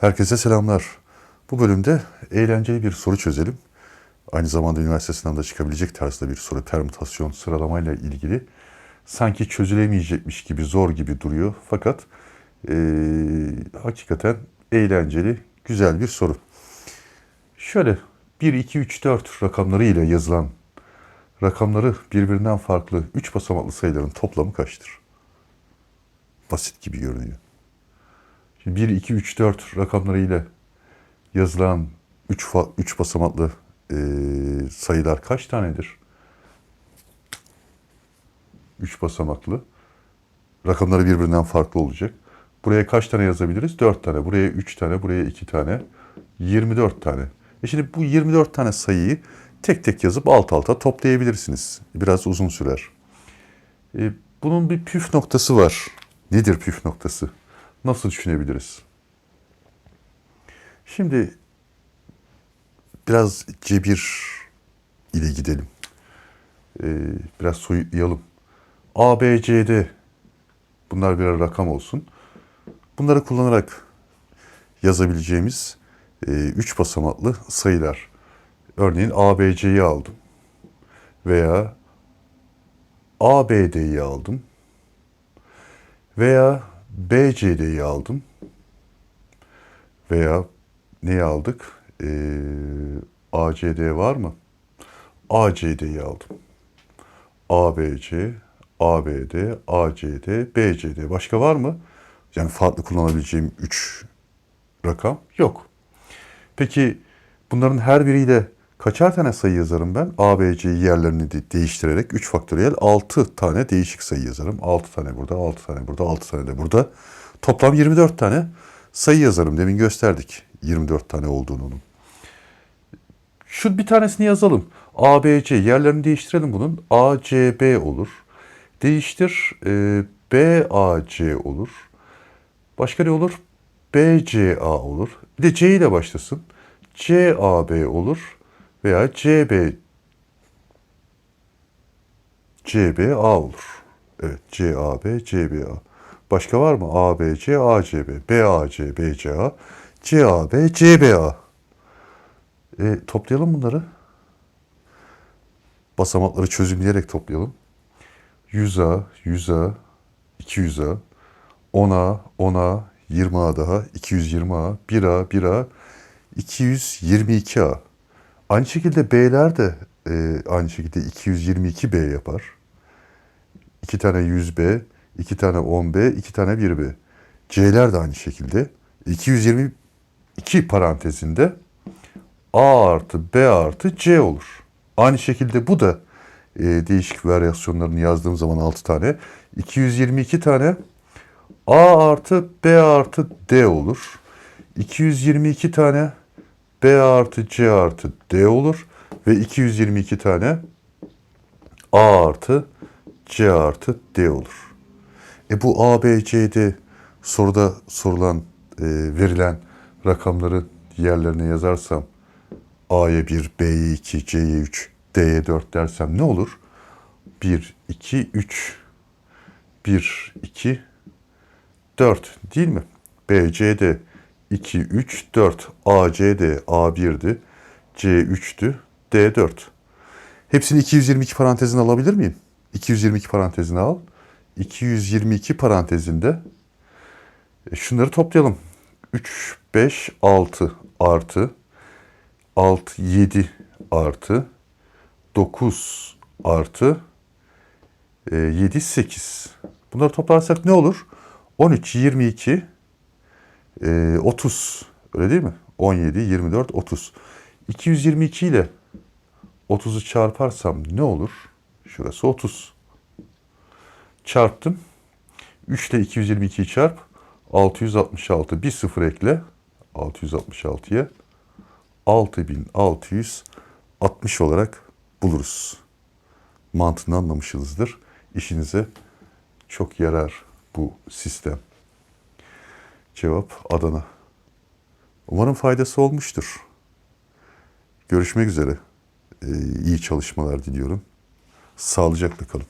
Herkese selamlar. Bu bölümde eğlenceli bir soru çözelim. Aynı zamanda üniversite sınavında çıkabilecek tarzda bir soru permütasyon sıralamayla ilgili. Sanki çözülemeyecekmiş gibi zor gibi duruyor. Fakat eee, hakikaten eğlenceli, güzel bir soru. Şöyle 1, 2, 3, 4 rakamları ile yazılan rakamları birbirinden farklı 3 basamaklı sayıların toplamı kaçtır? Basit gibi görünüyor. Şimdi 1, 2, 3, 4 rakamları ile yazılan 3, 3 basamaklı e, sayılar kaç tanedir? 3 basamaklı. Rakamları birbirinden farklı olacak. Buraya kaç tane yazabiliriz? 4 tane. Buraya 3 tane, buraya 2 tane. 24 tane. E şimdi bu 24 tane sayıyı tek tek yazıp alt alta toplayabilirsiniz. Biraz uzun sürer. E, bunun bir püf noktası var. Nedir püf noktası? Nasıl düşünebiliriz? Şimdi biraz cebir ile gidelim. Ee, biraz soyutlayalım. A, B, C, D bunlar birer rakam olsun. Bunları kullanarak yazabileceğimiz e, üç basamaklı sayılar. Örneğin A, B, C'yi aldım. Veya A, B, D'yi aldım. Veya B, C, D'yi aldım. Veya neyi aldık? Ee, ACD var mı? ACD'yi aldım. ABC, ABD, ACD, BCD. Başka var mı? Yani farklı kullanabileceğim 3 rakam yok. Peki bunların her biriyle kaçar tane sayı yazarım ben? A, B, C yerlerini de değiştirerek 3 faktöriyel 6 tane değişik sayı yazarım. 6 tane burada, 6 tane burada, 6 tane de burada. Toplam 24 tane sayı yazarım. Demin gösterdik 24 tane olduğunu onun. Şu bir tanesini yazalım. A, B, C yerlerini değiştirelim bunun. A, C, B olur. Değiştir. E, B, A, C olur. Başka ne olur? B, C, A olur. Bir de C ile başlasın. C, A, B olur. Veya C, B, C, B, A olur. Evet. C, A, B, C, B, A. Başka var mı? A, B, C, A, C, B. B, A, C, B, C, A. C, A, B, C, B, A. E, toplayalım bunları. Basamakları çözümleyerek toplayalım. 100A, 100A, 200A, 10A, 10A, 20A daha, 220A, 1A, 1A, 222A. Aynı şekilde B'ler de e, aynı şekilde 222B yapar. 2 tane 100B, 2 tane 10B, 2 tane 1B. C'ler de aynı şekilde. 222 parantezinde A artı B artı C olur. Aynı şekilde bu da e, değişik varyasyonlarını yazdığım zaman 6 tane. 222 tane A artı B artı D olur. 222 tane B artı C artı D olur. Ve 222 tane A artı C artı D olur. E bu A, B, C, D soruda sorulan, e, verilen rakamları yerlerine yazarsam A'ya 1, B'ye 2, C'ye 3, D'ye 4 dersem ne olur? 1, 2, 3. 1, 2, 4 değil mi? B, C, D 2, 3, 4. A, C, D A 1'di. C 3'tü. D 4. Hepsini 222 parantezine alabilir miyim? 222 parantezine al. 222 parantezinde e, şunları toplayalım. 3, 5, 6 artı 6, 7 artı 9 artı e, 7, 8. Bunları toplarsak ne olur? 13, 22, e, 30. Öyle değil mi? 17, 24, 30. 222 ile 30'u çarparsam ne olur? Şurası 30. Çarptım. 3 ile 222'yi çarp. 666. Bir sıfır ekle. 666'ya. 6660 olarak buluruz. Mantığını anlamışsınızdır. İşinize çok yarar bu sistem. Cevap Adana. Umarım faydası olmuştur. Görüşmek üzere. Ee, iyi çalışmalar diliyorum. Sağlıcakla kalın.